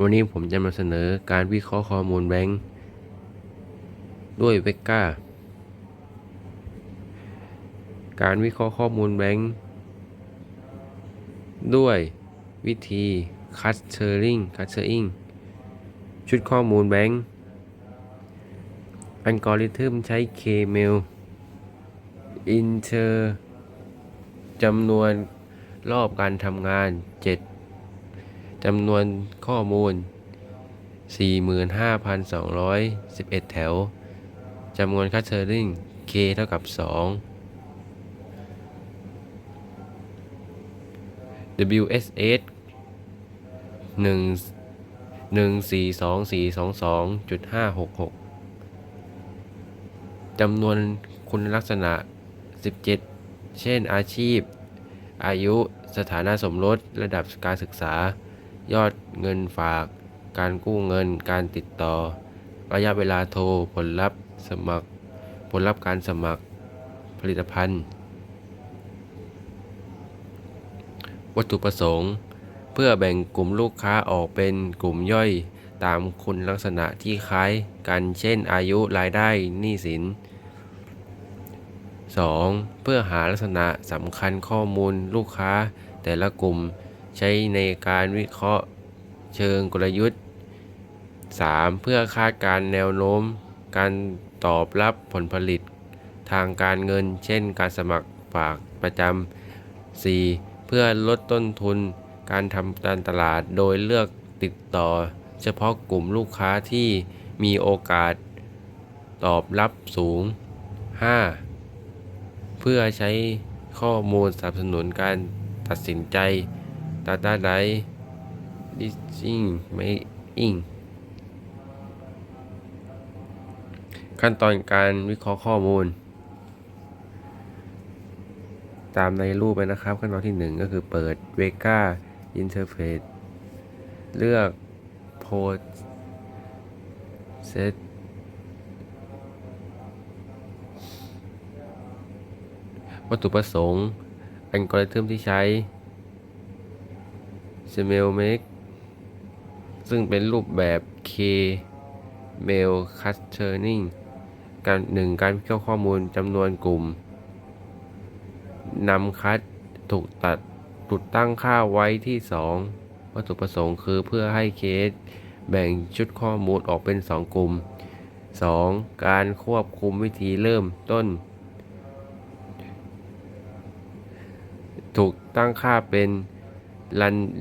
วันนี้ผมจะมาเสนอการวิเคราะห์ข้อมูลแบงค์ด้วยเวกก้า การวิเคราะห์ข้อมูลแบงค์ด้วยวิธีคัสเชอริงคัสเชอริงชุดข้อมูลแบงค์อัลกอริทึมใช้ K-mail อินเ r อร์จำนวนรอบการทำงาน 7 จำนวนข้อมูล 45,211 แถว จำนวนคัสเชอริง K เท่ากับ 2 WSS 1 142,422.566 จำนวนคุณลักษณะ 17 เช่นอาชีพ อายุ สถานะสมรส ระดับการศึกษา ยอดเงินฝาก การกู้เงิน การติดต่อ ระยะเวลาโทร ผลลัพธ์สมัคร ผลลัพธ์การสมัคร ผลิตภัณฑ์ วัตถุประสงค์ เพื่อแบ่งกลุ่มลูกค้าออกเป็นกลุ่มย่อยตามคุณลักษณะที่คล้ายกัน เช่น อายุ รายได้ หนี้สิน 2. เพื่อหาลักษณะสำคัญข้อมูลลูกค้าแต่ละกลุ่ม ใช้ในการวิเคราะห์เชิงกลยุทธ์ 3. เพื่อคาดการณ์แนวโน้ม การตอบรับผลผลิต ทางการเงิน เช่น การสมัครฝากประจำ 4. เพื่อลดต้นทุน การทำการตลาดโดยเลือกติดต่อ เฉพาะกลุ่มลูกค้าที่มีโอกาสตอบรับสูง 5. เพื่อใช้ข้อมูลสนับสนุนการตัดสินใจ Data d i Decision Making ขั้นตอนการวิเคราะห์ข้อมูล ตามในรูปไปนะครับ ขั้นตอนที่ 1 ก็คือเปิด Vega Interface เลือก Post Set วัตถุประสงค์อัลกอริทึมที่ใช้ s m a i l Make ซึ่งเป็นรูปแบบ K Mail Clustering การหนึ่งการวิเคราะห์ข้อมูลจำนวนกลุ่มนำคัดถูกตัดถูกตั้งค่าไว้ที่ 2 วัตถุประสงค์คือเพื่อให้เคส แบ่งชุดข้อมูลออกเป็น 2 กลุ่ม 2. การควบคุมวิธีเริ่มต้น ถูกตั้งค่าเป็น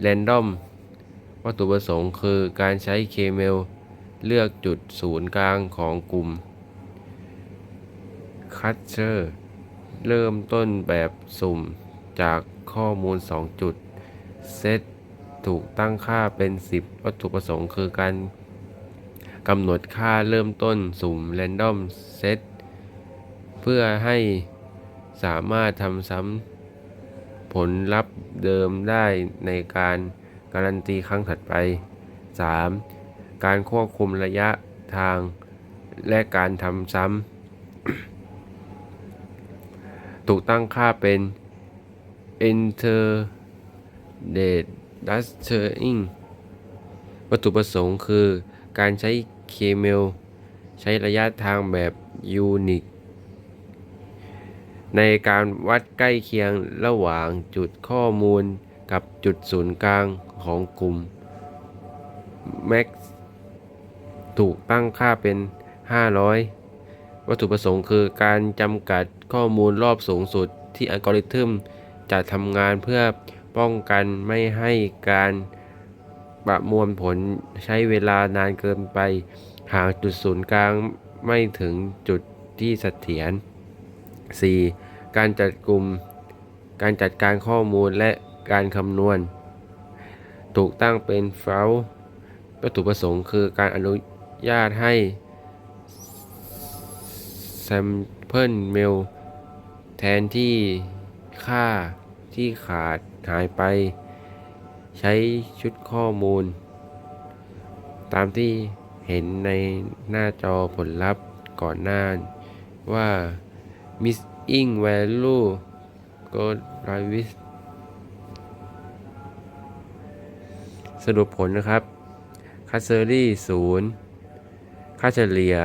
random วัตถุประสงค์คือการใช้ K-mail เลือกจุดศูนย์กลางของกลุ่ม Cluster เริ่มต้นแบบสุ่มจากข้อมูล 2 จุด Set ถูกตั้งค่าเป็น 10 วัตถุประสงค์คือการกำหนดค่าเริ่มต้นสุ่ม Random Set เพื่อให้สามารถทำซ้ำ ผลลัพธ์เดิมได้ในการการันตีครั้งถัดไป 3. การควบคุมระยะทางและการทำซ้ำ ถูกตั้งค่าเป็น enter date dastering วัตถุประสงค์คือการใช้ K-mail ใช้ระยะทางแบบ Unix ในการวัดใกล้เคียงระหว่างจุดข้อมูลกับจุดศูนย์กลางของกลุ่ม Max ถูกตั้งค่าเป็น 500 วัตถุประสงค์คือการจำกัดข้อมูลรอบสูงสุดที่อัลกอริทึมจะทำงานเพื่อป้องกันไม่ให้การประมวลผลใช้เวลานานเกินไป หากจุดศูนย์กลางไม่ถึงจุดที่เสถียร 4. การจัดกลุ่ม การจัดการข้อมูลและการคำนวณ ถูกตั้งเป็นเฟลวัตถุประสงค์คือการอนุญาตให้ sample mail แทนที่ค่าที่ขาดหายไป ใช้ชุดข้อมูล ตามที่เห็นในหน้าจอผลลัพธ์ก่อนหน้าว่า missing value go r i v i s สรุปผลนะครับคัสเซอรี่0ค่าเฉลี่ย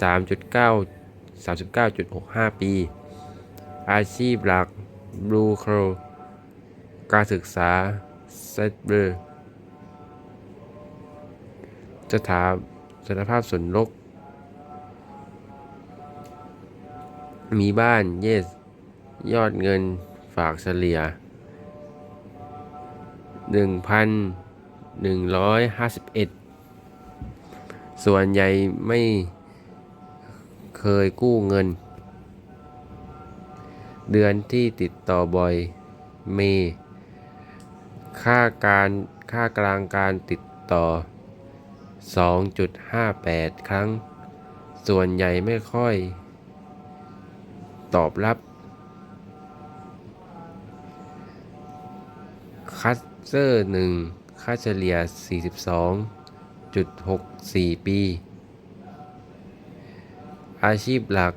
3.9 39.65 ปี อาชีพหลักบลูโครการศึกษาเซตเบอร์สถาสถภาพส่วนลก มีบ้านเยสยอดเงินฝากเฉลี่ย 1,151 ส่วนใหญ่ไม่เคยกู้เงิน เดือนที่ติดต่อบ่อยเมค่าการค่ากลางการติดต่อ 2.58 ครั้ง ส่วนใหญ่ไม่ค่อย ตอบรับคัสเซอร์หนึ่งค่าเฉลี่ย 42.64 ปี อาชีพหลัก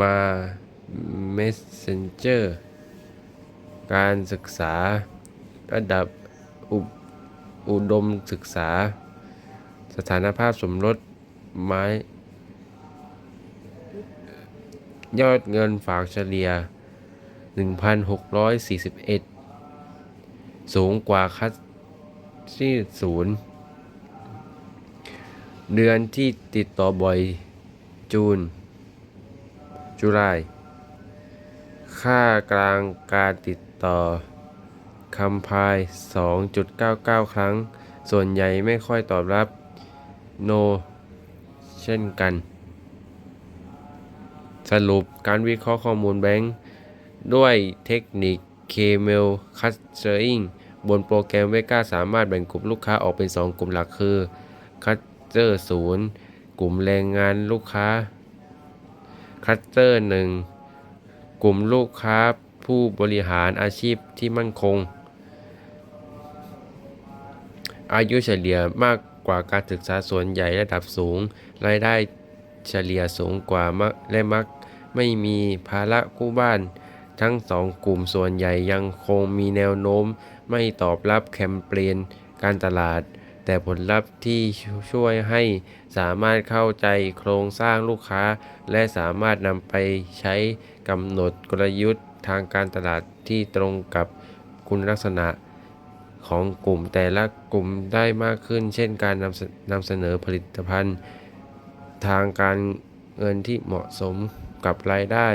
มา Messenger การศึกษา ระดับอุอุดมศึกษา สถานภาพสมรสไม้ ยอดเงินฝากเฉลี่ย 1,641 สูงกว่าคัสที่ศูนย์เดือนที่ติดต่อบ่อยจูน จุลาย ค่ากลางการติดต่อคำพาย 2.99 ครั้ง ส่วนใหญ่ไม่ค่อยตอบรับ โน เช่นกัน สรุปการวิเคราะห์ข้อมูลแบงค์ด้วยเทคนิค KML Clustering บนโปรแกรมเวก้าสามารถแบ่งกลุ่มลูกค้าออกเป็น 2 กลุ่มหลักคือ Cluster 0 กลุ่มแรงงานลูกค้า Cluster 1 กลุ่มลูกค้าผู้บริหารอาชีพที่มั่นคง อายุเฉลี่ยมากกว่าการศึกษาส่วนใหญ่ระดับสูง รายได้เฉลี่ยสูงกว่ามักและมัก ไม่มีภาระกู้บ้าน ทั้งสองกลุ่มส่วนใหญ่ยังคงมีแนวโน้ม ไม่ตอบรับแคมเปญการตลาด แต่ผลลัพธ์ที่ช่วยให้สามารถเข้าใจโครงสร้างลูกค้า และสามารถนำไปใช้กำหนดกลยุทธ์ทางการตลาดที่ตรงกับคุณลักษณะของกลุ่มแต่ละกลุ่มได้มากขึ้น เช่นการนำเสนำเสนอผลิตภัณฑ์ ทางการเงินที่เหมาะสม กับรายได้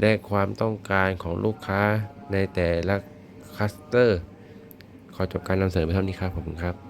และความต้องการของลูกค้าในแต่ละคลัสเตอร์ ขอจบการนำเสนอไปเท่านี้ครับ ขอบคุณครับ